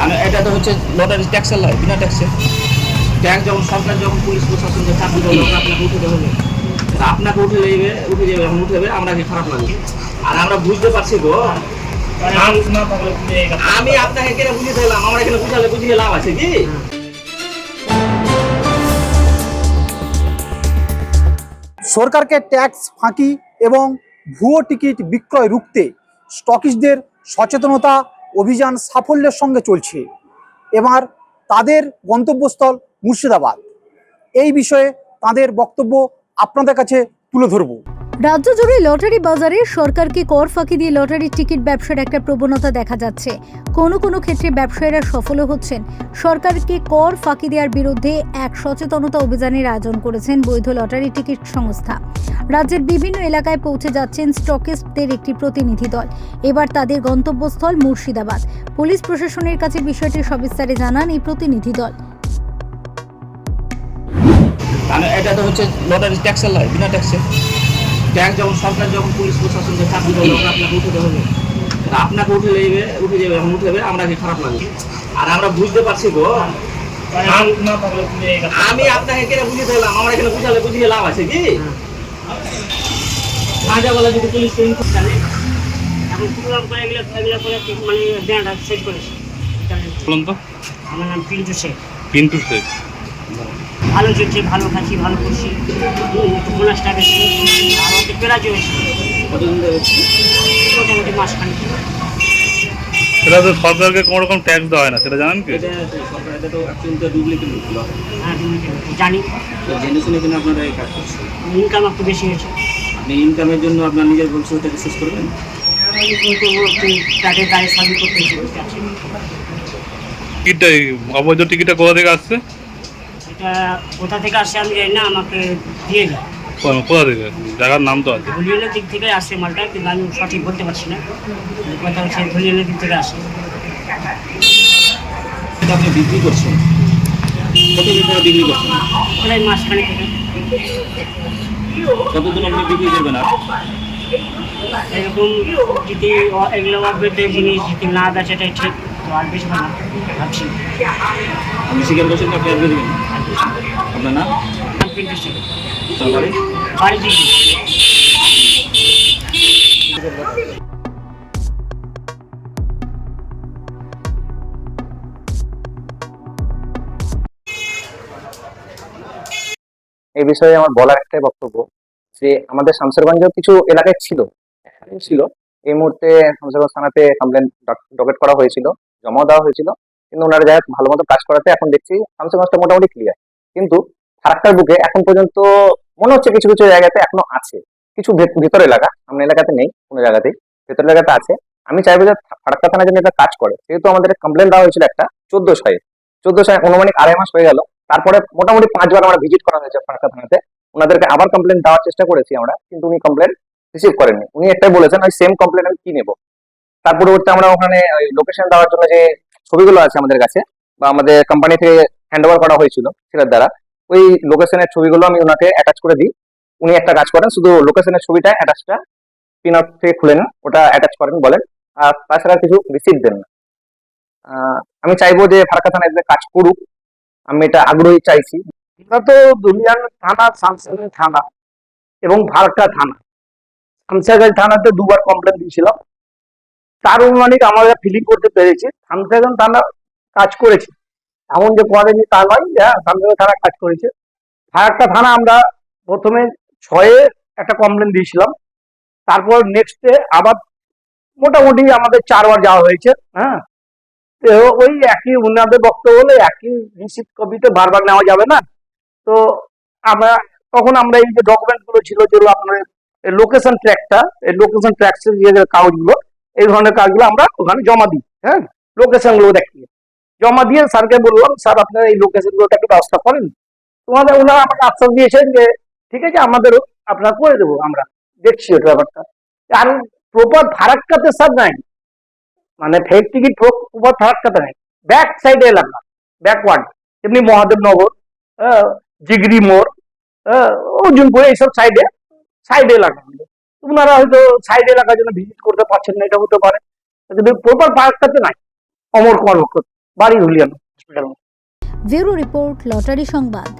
মানে এটা তো হচ্ছে লটারি ট্যাক্সের নয় বিনা ট্যাক্সে ট্যাক্স যখন, সরকার যখন পুলিশ প্রশাসন যে চাকরি তখন আপনাকে উঠে দেবে আপনাকে উঠে যাবে উঠে যাবে এখন উঠে যাবে আমরা কি খারাপ লাগবে? আর আমরা বুঝতে পারছি গো, আমি আপনাকে কেন বুঝিয়ে দিলাম আমরা এখানে বুঝালে বুঝিয়ে লাভ আছে কি? সরকারকে ট্যাক্স ফাঁকি এবং ভুয়ো টিকিট বিক্রয় রুখতে স্টকিস্টদের সচেতনতা অভিযান সাফল্যের সঙ্গে চলছে। এবার তাদের গন্তব্যস্থল মুর্শিদাবাদ। এই বিষয়ে তাদের বক্তব্য আপনাদের কাছে তুলে ধরব। রাজ্য জুড়ে লটারি বাজারে সরকারকে কর ফাঁকি দিয়ে লটারির টিকিট ব্যবসার একটা প্রবণতা দেখা যাচ্ছে। কোনো কোনো ক্ষেত্রে ব্যবসায়ীরা সফলও হচ্ছেন। সরকারকে কর ফাঁকি দেওয়ার বিরুদ্ধে এক সচেতনতা অভিযানের আয়োজন করেছেন বৈধ লটারি টিকিট সংস্থা। রাজ্যের বিভিন্ন এলাকায় পৌঁছে যাচ্ছেন স্টকিস্টদের একটি প্রতিনিধি দল এবার তাদের গন্তব্যস্থল মুর্শিদাবাদ পুলিশ প্রশাসনের কাছে বিষয়টি সবিস্তারে জানান এই প্রতিনিধি দল মানে এটা তো হচ্ছে লটারি ট্যাক্সের বিনা ট্যাক্সে ট্যাক্স যখন সরকার যখন পুলিশ প্রশাসন যে চাকরি তখন আপনাকে উঠে দেবে আপনাকে উঠে যাবে উঠে যাবে এখন উঠে যাবে আমরা কি খারাপ লাগবে আর আমরা বুঝতে পারছি গো আমি আপনাকে কেন বুঝিয়ে দিলাম আমরা এখানে বুঝালে বুঝিয়ে লাভ আছে কি কাঁচা বলা যদি পুলিশ জানে এখন প্রোগ্রাম করে এগুলো এগুলো করে ঠিক মানে ব্যান্ড সেট করেছে। বলুন তো। আমার নাম পিন্টু শেখ। পিন্টু শেখ। ভালো চলছে ভালো খাচ্ছি ভালো করছি। হুম, টাকা আমাদের পেরাজ হয়েছে? মোটামুটি মাস খানিক সেটা তো সরকারকে কোনো রকম ট্যাক্স দেওয়া হয় না সেটা জানেন কি? এটা সরকার এটা তো অ্যাকচুয়ালি ডুপ্লিকেট লটারি হ্যাঁ জানি। তো জেনে শুনে কিনা আপনারা এই কাজ করছেন। ইনকাম একটু বেশি হয়েছে। আপনি ইনকামের জন্য আপনার নিজের ভবিষ্যৎটাকে শেষ করবেন তাদের গায়ে সাবি করতে টিকিটটা অবৈধ টিকিটটা কোথা থেকে আসছে? এটা কোথা থেকে আসে আমি জানি না আমাকে দিয়ে যায় কোথা- থেকে? জায়গার নাম তো আছে। ধুলিয়ানের দিক থেকে আসে মালটা কিন্তু আমি সঠিক বলতে পারছি না। কথা হচ্ছে ধুলিয়ানের দিক থেকে আসে। আপনি বিক্রি করছেন? কতদিন ধরে বিক্রি করছেন? প্রায় মাস খানিক থেকে কতদিন আপনি বিক্রি করবেন আর? এরকম যদি এগুলো অবৈধ জিনিস যদি না দেয় সেটাই ঠিক। তো আর বেশি ভালো ভাবছি। আপনি স্বীকার করছেন আপনি না? আপনার নাম? বাড়ি দিকে এই বিষয়ে আমার বলার একটাই বক্তব্য যে আমাদের শামসেরগঞ্জ কিছু এলাকায় ছিল ছিল। এই মুহূর্তে শামসেরগঞ্জ থানাতে কমপ্লেন ডকেট করা হয়েছিল জমাও দেওয়া হয়েছিল। কিন্তু ওনারা যাই হোক ভালো মতো কাজ করাতে এখন দেখছি শামসেরগঞ্জটা মোটামুটি ক্লিয়ার কিন্তু ফারাক্কার বুকে এখন পর্যন্ত মনে হচ্ছে কিছু কিছু জায়গাতে এখনও আছে। কিছু ভেতর এলাকা আমরা এলাকাতে নেই কোনো জায়গাতেই, ভেতর এলাকাতে আছে। আমি চাইব যে ফারাক্কা থানা যেন এটা কাজ করে। যেহেতু আমাদের কমপ্লেন দেওয়া হয়েছিল একটা, চোদ্দ ছয়ে চোদ্দ ছয় অনুমানিক আড়াই মাস হয়ে গেল। তারপরে মোটামুটি পাঁচবার আমরা ভিজিট করা হয়েছে ফারাক্কা থানাতে। ওনাদেরকে আবার কমপ্লেন দেওয়ার চেষ্টা করেছি আমরা, কিন্তু উনি কমপ্লেন রিসিভ করেননি। উনি একটাই বলেছেন, ওই সেম কমপ্লেন আমি কি নেব? তার পরবর্তী আমরা ওখানে লোকেশন দেওয়ার জন্য যে ছবিগুলো আছে আমাদের কাছে, বা আমাদের কোম্পানি থেকে হ্যান্ড ওভার করা হয়েছিল, সেটার দ্বারা ওই লোকেশনের ছবিগুলো আমি ওনাকে অ্যাটাচ করে দিই। উনি একটা কাজ করেন, শুধু লোকেশনের ছবিটা অ্যাটাচটা পিন আউট থেকে খুলে নেন, ওটা অ্যাটাচ করেন বলেন। আর তাছাড়া কিছু রিসিভ দেন না। আমি চাইব যে ফারাক্কা থানা এদের কাজ করুক, আমি এটা আগ্রহী চাইছি। তো দুলিয়ান থানা শামসাগঞ্জ থানা এবং ভারকা থানা। শামসাগঞ্জ থানাতে দুবার কমপ্লেন দিয়েছিলাম। তার অনুমানিক আমরা ফিলিং করতে পেরেছি। শামসাগঞ্জ থানা কাজ করেছে। এমন যে করেনি তা নয় হ্যাঁ শামসাগঞ্জ থানা কাজ করেছে। ভারকা থানা আমরা প্রথমে ছয়ে একটা কমপ্লেন দিয়েছিলাম। তারপর নেক্সটে আবার মোটামুটি আমাদের চারবার যাওয়া হয়েছে হ্যাঁ। তো ওই একই উনাদের বক্তব্য হলে, একই রিসিপ্ট কপিতে বারবার নেওয়া যাবে না। তো আমরা, তখন আমরা এই যে ডকুমেন্টগুলো ছিল, যেগুলো আপনার লোকেশন ট্র্যাকটা এই লোকেশন ট্র্যাক্স এর যে কাগজগুলো, এই ধরনের কাজগুলো আমরা ওখানে জমা দিই হ্যাঁ। লোকেশনগুলো দেখিয়ে। জমা দিয়ে স্যারকে বললাম, স্যার, আপনারা এই লোকেশন গুলোটা একটু ব্যবস্থা করেন। তোমাদের ওনারা আমাকে আশ্বাস দিয়েছেন যে, ঠিক আছে আমাদের আপনারা করে দেবো, আমরা দেখছি ওটা ব্যাপারটা। আর প্রপার ফারাক্কাতে স্যার নাই। মানে ফেক টিকিট প্রপার ফারাক্কাতে নাই। ব্যাক সাইডে এলাকা ব্যাকওয়ার্ড এমনি মহাদেবনগর জিগরি মোড় অর্জুনপুর, এইসব সাইডে সাইডে এলাকা। ওনারা হয়তো সাইড এলাকার জন্য ভিজিট করতে পারছেন না, এটা হতে পারে। কিন্তু প্রপার পার্কটাতে নাই, অমর কুমার মুখ বাড়ি হুলিয়ান হসপিটাল ব্যুরো রিপোর্ট লটারি সংবাদ।